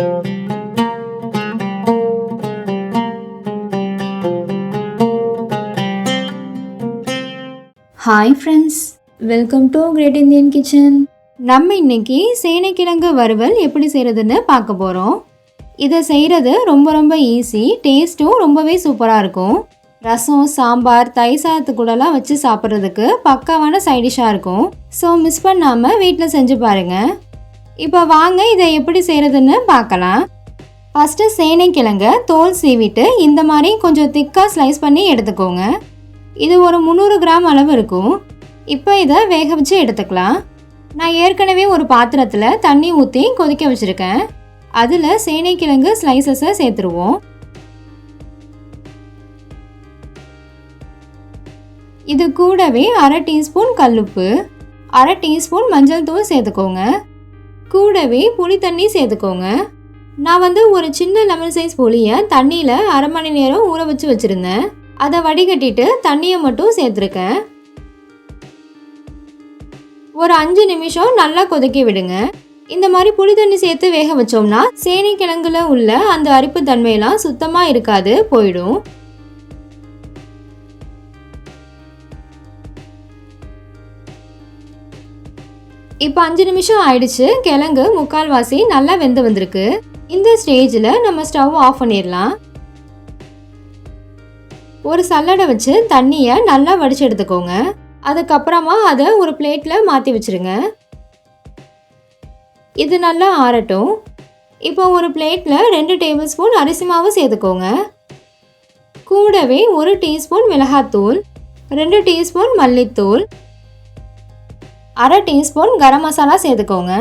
Hi friends welcome to great Indian kitchen நம்ம இன்னைக்கு சேனைக்கிழங்கு வறுவல் எப்படி செய்கிறதுன்னு பார்க்க போகிறோம் இதை செய்கிறது ரொம்ப ரொம்ப ஈஸி டேஸ்ட்டும் ரொம்பவே சூப்பராக இருக்கும். ரசம் சாம்பார் தயிர் சாதத்து கூடலாம் வச்சு சாப்பிட்றதுக்கு பக்காவான சைடிஷாக இருக்கும். ஸோ மிஸ் பண்ணாமல் வீட்டில் செஞ்சு பாருங்கள் இப்போ வாங்க இதை எப்படி செய்கிறதுன்னு பார்க்கலாம். ஃபஸ்ட்டு சேனைக்கிழங்க தோல் சீவிட்டு இந்த மாதிரி கொஞ்சம் திக்காக ஸ்லைஸ் பண்ணி எடுத்துக்கோங்க. இது ஒரு முந்நூறு கிராம் அளவு இருக்கும். இப்போ இதை வேக வச்சு எடுத்துக்கலாம். நான் ஏற்கனவே ஒரு பாத்திரத்தில் தண்ணி ஊற்றி கொதிக்க வச்சுருக்கேன். அதில் சேனைக்கிழங்கு ஸ்லைசஸை சேர்த்துருவோம். இது கூடவே அரை டீஸ்பூன் கல்லுப்பு அரை டீஸ்பூன் மஞ்சள் தூள் சேர்த்துக்கோங்க. கூடவே புளி தண்ணி சேர்த்துக்கோங்க. நான் வந்து ஒரு சின்ன லெமன் சைஸ் புளியை தண்ணியில் அரை மணி நேரம் ஊற வச்சு வச்சுருந்தேன். அதை வடிகட்டிட்டு தண்ணியை மட்டும் சேர்த்துருக்கேன். ஒரு அஞ்சு நிமிஷம் நல்லா கொதிக்க விடுங்க. இந்த மாதிரி புளி தண்ணி சேர்த்து வேக வச்சோம்னா சேனை கிழங்குல உள்ள அந்த அரிப்பு தன்மையெல்லாம் சுத்தமாக இருக்காது போயிடும். இப்போ அஞ்சு நிமிஷம் ஆயிடுச்சு கிழங்கு முக்கால்வாசி நல்லா வெந்து வந்திருக்கு. இந்த ஸ்டேஜில் நம்ம ஸ்டவ் ஆஃப் பண்ணிடலாம். ஒரு சல்லடை வச்சு தண்ணியை நல்லா வடிச்சு எடுத்துக்கோங்க. அதுக்கப்புறமா அதை ஒரு பிளேட்டில் மாற்றி வச்சுருங்க. இது நல்லா ஆறட்டும். இப்போ ஒரு பிளேட்டில் ரெண்டு டேபிள் ஸ்பூன் அரிசி மாவு சேர்த்துக்கோங்க. கூடவே ஒரு டீஸ்பூன் மிளகாத்தூள் ரெண்டு டீஸ்பூன் மல்லித்தூள் அரை டீஸ்பூன் கரம் மசாலா சேர்த்துக்கோங்க.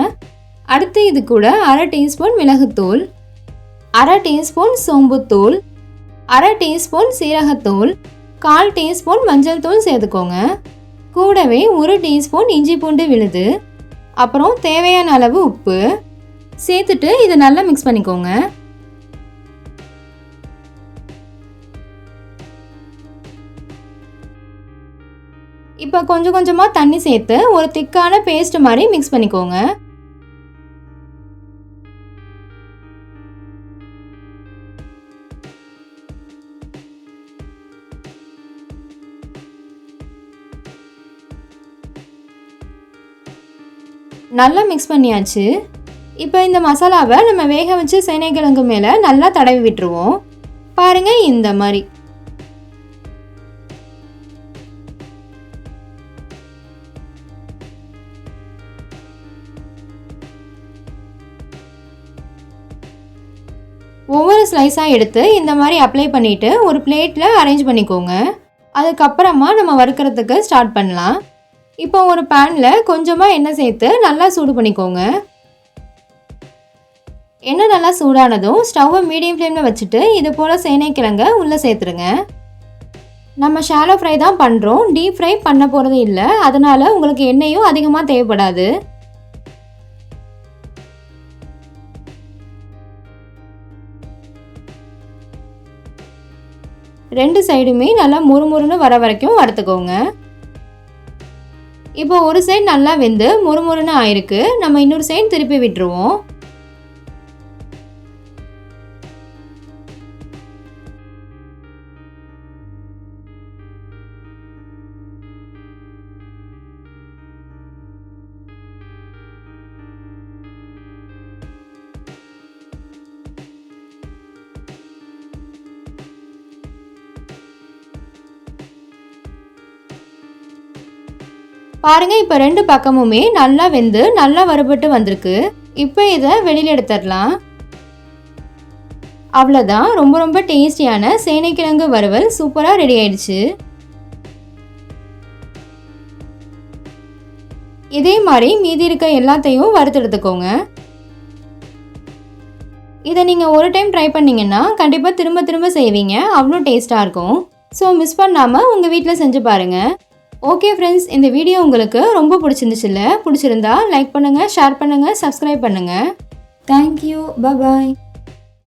அடுத்து இது கூட அரை டீஸ்பூன் மிளகுத்தூள் அரை டீஸ்பூன் சோம்புத்தூள் அரை டீஸ்பூன் சீரகத்தூள் கால் டீஸ்பூன் மஞ்சள் தூள் சேர்த்துக்கோங்க. கூடவே ஒரு டீஸ்பூன் இஞ்சி பூண்டு விழுது அப்புறம் தேவையான அளவு உப்பு. சேர்த்துட்டு இதை நல்லா மிக்ஸ் பண்ணிக்கோங்க. இப்போ கொஞ்சம் கொஞ்சமாக தண்ணி சேர்த்து ஒரு திக்கான பேஸ்ட் மாதிரி மிக்ஸ் பண்ணிக்கோங்க. நல்லா மிக்ஸ் பண்ணியாச்சு. இப்போ இந்த மசாலாவை நம்ம வேக வச்சு சேனைக்கிழங்கு மேலே நல்லா தடவி விட்டுருவோம். பாருங்க இந்த மாதிரி. ஒவ்வொரு ஸ்லைஸாக எடுத்து இந்த மாதிரி அப்ளை பண்ணிவிட்டு ஒரு பிளேட்டில் அரேஞ்ச் பண்ணிக்கோங்க. அதுக்கப்புறமா நம்ம வறுக்கிறதுக்கு ஸ்டார்ட் பண்ணலாம். இப்போ ஒரு பேனில் கொஞ்சமாக எண்ணெய் சேர்த்து நல்லா சூடு பண்ணிக்கோங்க. எண்ணெய் நல்லா சூடானதும் ஸ்டவ்வை மீடியம் ஃப்ளேமில் வச்சுட்டு இது போல் சேனைக்கிழங்க உள்ளே சேர்த்துருங்க. நம்ம ஷாலோ ஃப்ரை தான் பண்ணுறோம் டீப் ஃப்ரை பண்ண போகிறது இல்லை. அதனால் உங்களுக்கு எண்ணெயும் அதிகமாக தேவைப்படாது. ரெண்டு சைடுமே நல்லா முறுமுறுன்னு வர வரைக்கும் வறுத்துக்கோங்க. இப்போ ஒரு சைடு நல்லா வெந்து முறுமுறுன்னு ஆயிருக்கு. நம்ம இன்னொரு சைடு திருப்பி விட்டுருவோம். பாருங்க இப்போ ரெண்டு பக்கமுமே நல்லா வெந்து நல்லா வறுபட்டு வந்திருக்கு. இப்போ இதை வெளியில் எடுத்துடலாம். அவ்வளோதான் ரொம்ப ரொம்ப டேஸ்டியான சேனைக்கிழங்கு வறுவல் சூப்பராக ரெடி ஆயிடுச்சு. இதே மாதிரி மீதி இருக்க எல்லாத்தையும் வறுத்தெடுத்துக்கோங்க இதை நீங்கள் ஒரு டைம் ட்ரை பண்ணீங்கன்னா கண்டிப்பாக திரும்ப திரும்ப செய்வீங்க. அவ்வளோ டேஸ்ட்டாக இருக்கும். ஸோ மிஸ் பண்ணாமல் உங்கள் வீட்டில் செஞ்சு பாருங்கள் ஓகே ஃப்ரெண்ட்ஸ் இந்த வீடியோ உங்களுக்கு ரொம்ப பிடிச்சிருந்துச்சுல்ல பிடிச்சிருந்தா லைக் பண்ணுங்கள் ஷேர் பண்ணுங்கள் சப்ஸ்கிரைப் பண்ணுங்கள் தேங்க்யூ பாய்